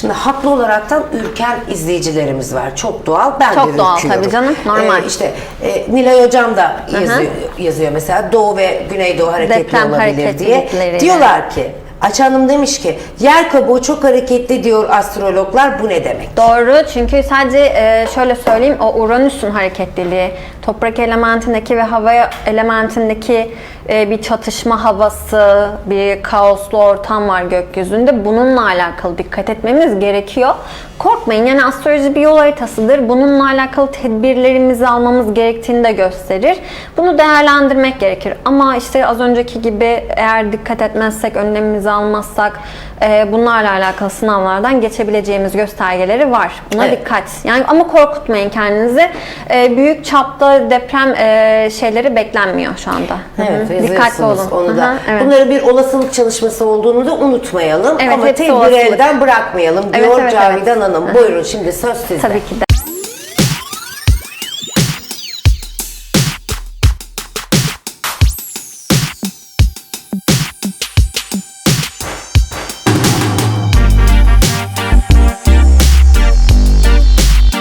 Şimdi haklı olaraktan ürken izleyicilerimiz var. Çok doğal. Ben Çok de doğal ürküyorum. tabii canım, normal. Ee, işte e, Nilay Hocam da yazıyor, yazıyor mesela Doğu ve Güneydoğu hareketli Deprem olabilir diye. Diyorlar ki Ayça Hanım demiş ki yer kabuğu çok hareketli diyor astrologlar. Bu ne demek? Doğru çünkü sadece e, şöyle söyleyeyim o Uranüs'ün hareketliliği, toprak elementindeki ve hava elementindeki e, bir çatışma havası, bir kaoslu ortam var gökyüzünde. Bununla alakalı dikkat etmemiz gerekiyor. Korkmayın yani astroloji bir yol haritasıdır. Bununla alakalı tedbirlerimizi almamız gerektiğini de gösterir. Bunu değerlendirmek gerekir. Ama işte az önceki gibi eğer dikkat etmezsek, önlemimizi almazsak e, bunlarla alakalı sınavlardan geçebileceğimiz göstergeleri var. Buna Evet. dikkat. Yani ama korkutmayın kendinizi. E, büyük çapta deprem e, şeyleri beklenmiyor şu anda. Hı hı. Evet, Dikkatli olun. Onu da. Hı hı, evet. Bunları bir olasılık çalışması olduğunu da unutmayalım. Evet, Ama olasılık. elden bırakmayalım Evet, diyor evet, Cavidan evet. Hanım. Hı hı. Buyurun şimdi söz sizde. Tabii ki de.